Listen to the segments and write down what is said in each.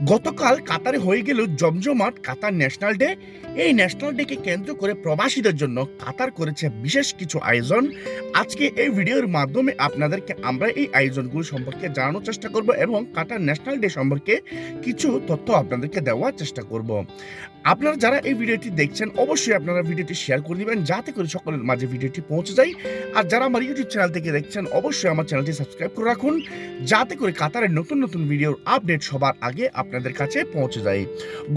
গতকাল কাতারে হয়ে গেল জমজমাট কাতার ন্যাশনাল ডে। এই ন্যাশনাল ডেকে কেন্দ্র করে প্রবাসীদের জন্য কাতার করেছে বিশেষ কিছু আয়োজন। আজকে এই ভিডিওর মাধ্যমে আপনাদেরকে আমরা এই আয়োজনগুলো সম্পর্কে জানানোর চেষ্টা করব এবং কাতার ন্যাশনাল ডে সম্পর্কে কিছু তথ্য আপনাদেরকে দেওয়ার চেষ্টা করব। আপনারা যারা এই ভিডিওটি দেখছেন, অবশ্যই আপনারা ভিডিওটি শেয়ার করে দিবেন যাতে করে সকলের মাঝে ভিডিওটি পৌঁছে যায়। আর যারা আমার ইউটিউব চ্যানেল থেকে দেখছেন, অবশ্যই আমার চ্যানেলটি সাবস্ক্রাইব করে রাখুন। যাতে করে কাতারের নতুন নতুন ভিডিওর আপডেট সবার আগে আপনাদের কাছে পৌঁছে যায়।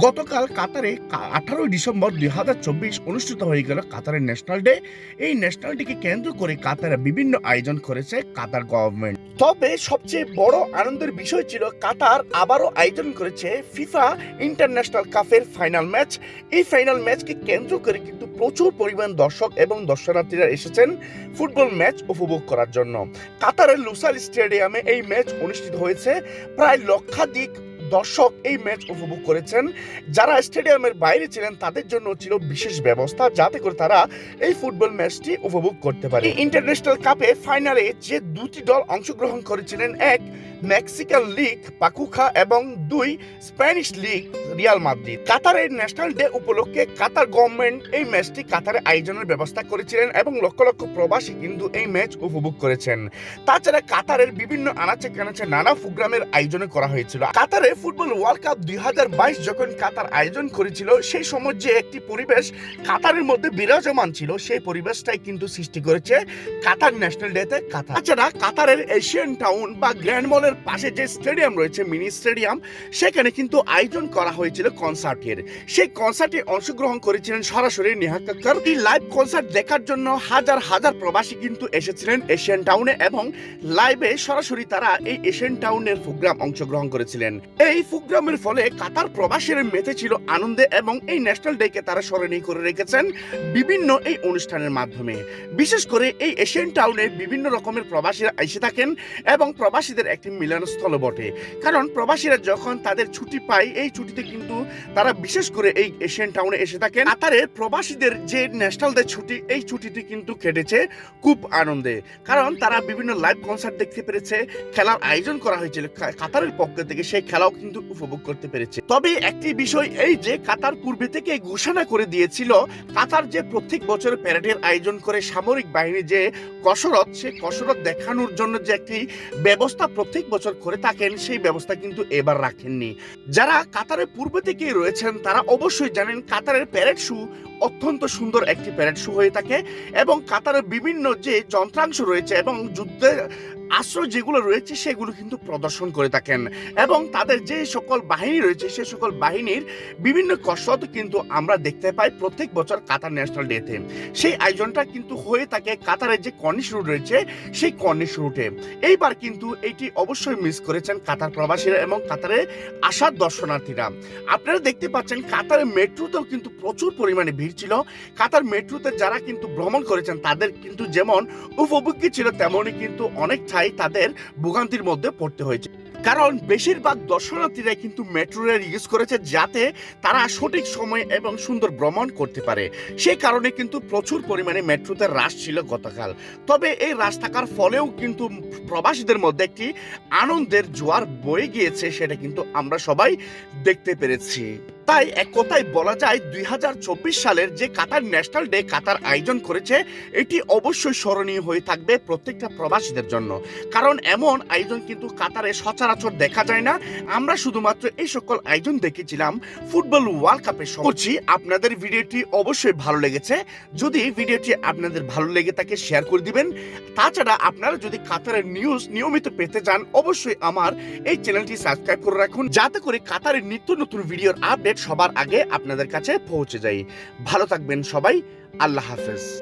গতকাল কাতারে আঠারোই ডিসেম্বর দুই হাজার চব্বিশ অনুষ্ঠিত হয়ে গেল কাতারের ন্যাশনাল ডে। এই ন্যাশনাল ডেকে কেন্দ্র করে কাতারে বিভিন্ন আয়োজন করেছে কাতার গভর্নমেন্ট। তবে সবচেয়ে বড় আনন্দের বিষয় ছিল কাতার আবারও আয়োজন করেছে ফিফা ইন্টারন্যাশনাল কাপের ফাইনাল ম্যাচ। এই ফাইনাল ম্যাচকে কেন্দ্র করে কিন্তু প্রচুর পরিমাণ দর্শক এবং দর্শনার্থীরা এসেছেন ফুটবল ম্যাচ উপভোগ করার জন্য। কাতারের লুসাইল স্টেডিয়ামে এই ম্যাচ অনুষ্ঠিত হয়েছে। প্রায় লক্ষাধিক দর্শক এই ম্যাচ উপভোগ করেছেন। যারা স্টেডিয়ামের বাইরে ছিলেন, তাদের জন্য ছিল বিশেষ ব্যবস্থা যাতে করে তারা এই ফুটবল ম্যাচটি উপভোগ করতে পারে। ইন্টারন্যাশনাল কাপে ফাইনালে যে দুটি দল অংশগ্রহণ করেছিলেন, এক মেক্সিকান লিগ, পাকুখা এবং দুই স্প্যানিশ লিগ, রিয়াল মাদ্রিদ। কাতারের ন্যাশনাল ডে উপলক্ষে কাতার গভর্নমেন্ট এই ম্যাচটি কাতারে আয়োজনের ব্যবস্থা করেছিলেন এবং লক্ষ লক্ষ প্রবাসী কিন্তু এই ম্যাচ উপভোগ করেছেন। তাছাড়া কাতারের বিভিন্ন আনাচে কানাচে নানা প্রোগ্রামের আয়োজন করা হয়েছিল। কাতারে ফুটবল ওয়ার্ল্ড কাপ দুই হাজার বাইশ যখন কাতার আয়োজন করেছিল, সেই সময় যে একটি পরিবেশ কাতারের মধ্যে বিরাজমান ছিল, সেই পরিবেশটাই কিন্তু সৃষ্টি করেছে কাতার ন্যাশনাল ডেতে কাতার। তাছাড়া কাতারের এশিয়ান টাউন বা গ্র্যান্ড মলের পাশে যে স্টেডিয়াম রয়েছে, মিনি স্টেডিয়াম, সেখানে কিন্তু আয়োজন করা হয়েছিল কনসার্টের সেই কনসার্টে অংশগ্রহণ করেছিলেন সরাসরি নেহা কাক্কর। এই লাইভ কনসার্ট দেখার জন্য হাজার হাজার প্রবাসী কিন্তু এসেছিলেন এশিয়ান টাউনে এবং লাইভে সরাসরি তারা এই এশিয়ান টাউনের প্রোগ্রাম অংশগ্রহণ করেছিলেন। এই প্রোগ্রামের ফলে কাতার প্রবাসীরা মেতে ছিল আনন্দে এবং এই ন্যাশনাল ডেকে তারা স্মরণীয় করে রেখেছেন বিভিন্ন এই অনুষ্ঠানের মাধ্যমে। বিশেষ করে এই এশিয়ান টাউনে বিভিন্ন রকমের প্রবাসীরা এসে থাকেন এবং প্রবাসীদের একটি মিলনস্থল বটে কারণ প্রবাসীরা যখন তাদের ছুটি পায়, এই ছুটিতে কিন্তু তারা বিশেষ করে এই এশিয়ান টাউনে এসে থাকেন। কাতারের প্রবাসীদের যে ন্যাশনাল ডে ছুটি, এই ছুটিটি কিন্তু কেটেছে খুব আনন্দে। কারণ তারা বিভিন্ন লাইভ কনসার্ট দেখতে পেরেছে, খেলার আয়োজন করা হয়েছিল। কাতারের পক্ষ থেকে সেই খেলাও কিন্তু উপভোগ করতে পেরেছে। তবে একটি বিষয় এই যে, কাতার পূর্বে থেকে ঘোষণা করে দিয়েছিল, কাতার যে প্রত্যেক বছর প্যারেডের আয়োজন করে সামরিক বাহিনী যে কসরত সেই কসরত দেখানোর জন্য যে একটি ব্যবস্থা প্রত্যেক বছর করে থাকেন, সেই ব্যবস্থা কিন্তু এবার রাখেননি। যারা কাতারের পূর্ব থেকেই রয়েছেন, তারা অবশ্যই জানেন কাতারের প্যারেড শু অত্যন্ত সুন্দর একটি প্যারেড শু হয়ে থাকে এবং কাতারের বিভিন্ন যে যন্ত্রাংশ রয়েছে এবং যুদ্ধের আশ্রয় যেগুলো রয়েছে, সেগুলো কিন্তু প্রদর্শন করে থাকেন। এবং তাদের যে সকল বাহিনী রয়েছে, সে সকল বাহিনীর বিভিন্ন কসরত কিন্তু আমরা দেখতে পাই প্রত্যেক বছর কাতার ন্যাশনাল ডেতে। সেই আয়োজনটা কিন্তু হয়ে থাকে কাতারের যে কর্নিশ রুট রয়েছে, সেই কর্নিশ রুটে। এইবার কিন্তু এটি অবশ্যই মিস করেছেন কাতার প্রবাসীরা এবং কাতারে আসার দর্শনার্থীরা। আপনারা দেখতে পাচ্ছেন কাতারের মেট্রোতেও কিন্তু প্রচুর পরিমাণে ভিড় ছিল। কাতার মেট্রোতে যারা কিন্তু ভ্রমণ করেছেন, তাদের কিন্তু যেমন উপভোগ্য ছিল, তেমনই কিন্তু অনেক ঠাই তাদের ভোগান্তির মধ্যে পড়তে হয়েছে। কারণ বেশিরভাগ দর্শনার্থীরা কিন্তু মেট্রো রেল ইউজ করেছে যাতে তারা সঠিক সময় এবং সুন্দর ভ্রমণ করতে পারে। সেই কারণে কিন্তু প্রচুর পরিমাণে মেট্রোতে হ্রাস ছিল গতকাল। তবে এই হ্রাস থাকার ফলেও কিন্তু প্রবাসীদের মধ্যে একটি আনন্দের জোয়ার বয়ে গিয়েছে, সেটা কিন্তু আমরা সবাই দেখতে পেরেছি। তাই এক কথায় বলা যায় দুই হাজার চব্বিশ সালের যে কাতার ন্যাশনাল ডে কাতার আয়োজন করেছে, এটি অবশ্যই স্মরণীয় হয়ে থাকবে প্রত্যেকটা প্রবাসীদের জন্য। কারণ এমন আয়োজন কিন্তু কাতারে সচরাচর দেখা যায় না। আমরা শুধুমাত্র এই সকল আয়োজন দেখেছিলাম। ফুটবল ওয়ার্ল্ড কাপের সময়। আপনাদের ভিডিওটি অবশ্যই ভালো লেগেছে। যদি ভিডিওটি আপনাদের ভালো লেগে থাকে, শেয়ার করে দিবেন। তাছাড়া আপনারা যদি কাতারের নিউজ নিয়মিত পেতে চান, অবশ্যই আমার এই চ্যানেলটি সাবস্ক্রাইব করে রাখুন। যাতে করে কাতারের নিত্য নতুন ভিডিওর আপডেট সবার আগে আপনাদের কাছে পৌঁছে যাই। ভালো থাকবেন সবাই। আল্লাহ হাফেজ।